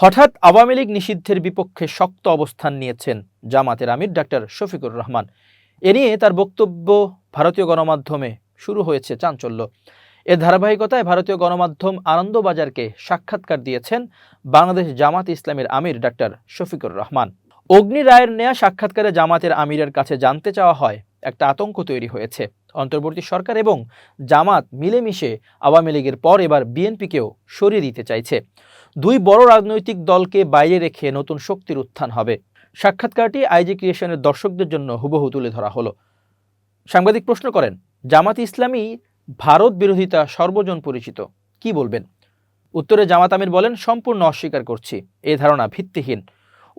হঠাৎ আওয়ামী লীগ নিষিদ্ধের বিপক্ষে শক্ত অবস্থান নিয়েছেন জামাতের আমির ডাক্তার শফিকুর রহমান। এ নিয়ে তার বক্তব্য ভারতীয় গণমাধ্যমে শুরু হয়েছে চাঞ্চল্য। এর ধারাবাহিকতায় ভারতীয় গণমাধ্যম আনন্দবাজারকে সাক্ষাৎকার দিয়েছেন বাংলাদেশ জামাত ইসলামের আমির ডাক্তার শফিকুর রহমান। অগ্নি রায়ের নেয়া সাক্ষাৎকারে জামাতের আমিরের কাছে জানতে চাওয়া হয় একটা আতঙ্ক তৈরি হয়েছে। অন্তর্বর্তী সরকার এবং জামাত মিলেমিশে আওয়ামী লীগের পর এবার বিএনপিকেও সরিয়ে দিতে চাইছে। দুই বড় রাজনৈতিক দলকে বাইরে রেখে নতুন শক্তির উত্থান হবে। সাক্ষাৎকারটি আইজি ক্রিয়েশনের দর্শকদের জন্য হুবহু তুলে ধরা হলো। সাংবাদিক প্রশ্ন করেন, জামাত ইসলামী ভারত বিরোধিতা সর্বজন পরিচিত, কি বলবেন? উত্তরে জামাত আমির বলেন, সম্পূর্ণ অস্বীকার করছি, এ ধারণা ভিত্তিহীন।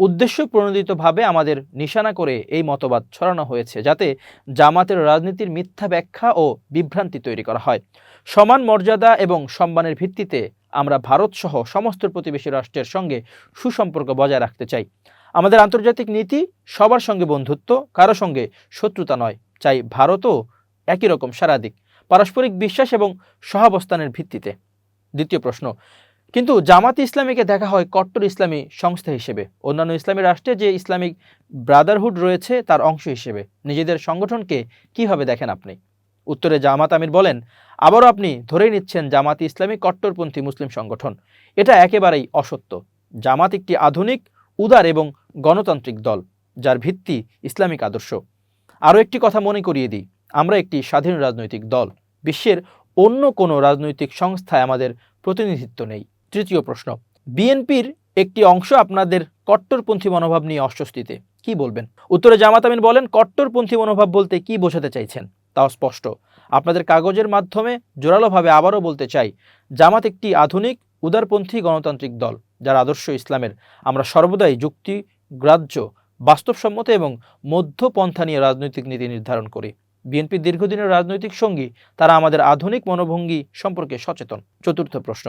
উদ্দেশ্য প্রণোদিতভাবে আমাদের নিশানা করে এই মতবাদ ছড়ানো হয়েছে, যাতে জামাতের রাজনীতির মিথ্যা ব্যাখ্যা ও বিভ্রান্তি তৈরি করা হয়। সমান মর্যাদা এবং সম্মানের ভিত্তিতে আমরা ভারত সহ সমস্ত প্রতিবেশী রাষ্ট্রের সঙ্গে সুসম্পর্ক বজায় রাখতে চাই। আমাদের আন্তর্জাতিক নীতি সবার সঙ্গে বন্ধুত্ব, কারও সঙ্গে শত্রুতা নয়। চাই ভারতও একই রকম সারাদিক, পারস্পরিক বিশ্বাস এবং সহাবস্থানের ভিত্তিতে। দ্বিতীয় প্রশ্ন কিন্তু জামাত ইসলামীকে দেখা হয় কট্টর ইসলামী সংস্থা হিসেবে। অন্যান্য ইসলামী রাষ্ট্রে যে ইসলামিক ব্রাদারহুড রয়েছে, তার অংশ হিসেবে। নিজেদের সংগঠনকে কীভাবে দেখেন আপনি? উত্তরে জামাত আমির বলেন, আবারও আপনি ধরেই নিচ্ছেন জামাত ইসলামী কট্টরপন্থী মুসলিম সংগঠন। এটা একেবারেই অসত্য। জামাত একটি আধুনিক, উদার এবং গণতান্ত্রিক দল, যার ভিত্তি ইসলামিক আদর্শ। আরও একটি কথা মনে করিয়ে দিই। আমরা একটি স্বাধীন রাজনৈতিক দল। বিশ্বের অন্য কোনো রাজনৈতিক সংস্থায় আমাদের প্রতিনিধিত্ব নেই। তৃতীয় প্রশ্ন, বিএনপির একটি অংশ আপনাদের কট্টরপন্থী মনোভাব নিয়ে অস্বস্তিতে, কি বলবেন? উত্তরে জামাত আমিন বলেন, কট্টরপন্থী মনোভাব বলতে কি বোঝাতে চাইছেন? তাও স্পষ্ট, আপনাদের কাগজের মাধ্যমে জোরালোভাবে আবারও বলতে চাই, জামাত একটি আধুনিক, উদারপন্থী গণতান্ত্রিক দল, যার আদর্শ ইসলামের আমরা সর্বদাই যুক্তি, গ্রাহ্য, বাস্তবসম্মত এবং মধ্যপন্থা নিয়ে রাজনৈতিক নীতি নির্ধারণ করি। বিএনপির দীর্ঘদিনের রাজনৈতিক সঙ্গী, তারা আমাদের আধুনিক মনোভঙ্গি সম্পর্কে সচেতন। চতুর্থ প্রশ্ন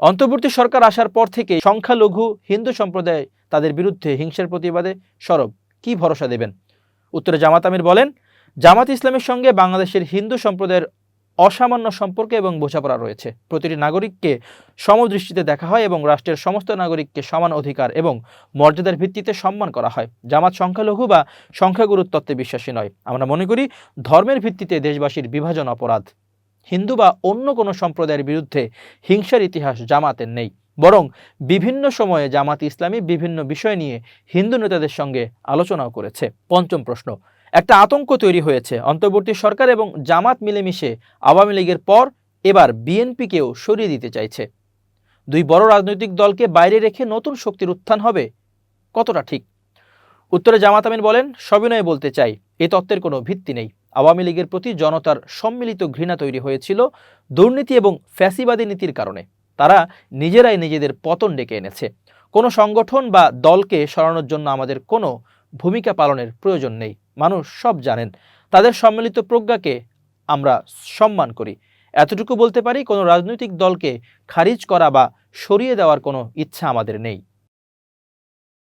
অন্তর্বর্তী সরকার আসার পর থেকে সংখ্যালঘু হিন্দু সম্প্রদায় তাদের বিরুদ্ধে হিংসার প্রতিবাদে সরব। কি ভরসা দেবেন? উত্তরে জামাত আমির বলেন, জামাত ইসলামের সঙ্গে বাংলাদেশের হিন্দু সম্প্রদায়ের অসামান্য সম্পর্ক এবং বোঝাপড়া রয়েছে। প্রতিটি নাগরিককে সমদৃষ্টিতে দেখা হয় এবং রাষ্ট্রের সমস্ত নাগরিককে সমান অধিকার এবং মর্যাদার ভিত্তিতে সম্মান করা হয়। জামাত সংখ্যালঘু বা সংখ্যাগুরুর তত্ত্বে বিশ্বাসী নয়। আমরা মনে করি, ধর্মের ভিত্তিতে দেশবাসীর বিভাজন অপরাধ। হিন্দু বা অন্য কোনো সম্প্রদায়ের বিরুদ্ধে হিংসার ইতিহাস জামাতের নেই। বরং বিভিন্ন সময়ে জামাত ইসলামী বিভিন্ন বিষয় নিয়ে হিন্দু নেতাদের সঙ্গে আলোচনাও করেছে। পঞ্চম প্রশ্ন, একটা আতঙ্ক তৈরি হয়েছে। অন্তর্বর্তী সরকার এবং জামাত মিলেমিশে আওয়ামী লীগের পর এবার বিএনপিকেও সরিয়ে দিতে চাইছে। দুই বড় রাজনৈতিক দলকে বাইরে রেখে নতুন শক্তির উত্থান হবে কতটা ঠিক? উত্তরে জামাত আমিন বলেন, সবিনয়ে বলতে চাই, এ তত্ত্বের কোনো ভিত্তি নেই। আওয়ামী লীগের প্রতি জনতার সম্মিলিত ঘৃণা তৈরি হয়েছিল দুর্নীতি এবং ফ্যাসিবাদী নীতির কারণে। তারা নিজেরাই নিজেদের পতন ডেকে এনেছে। কোনো সংগঠন বা দলকে সরানোর জন্য আমাদের কোনো ভূমিকা পালনের প্রয়োজন নেই। মানুষ সব জানেন। তাদের সম্মিলিত প্রজ্ঞাকে আমরা সম্মান করি। এতটুকু বলতে পারি, কোনো রাজনৈতিক দলকে খারিজ করা বা সরিয়ে দেওয়ার কোনো ইচ্ছা আমাদের নেই।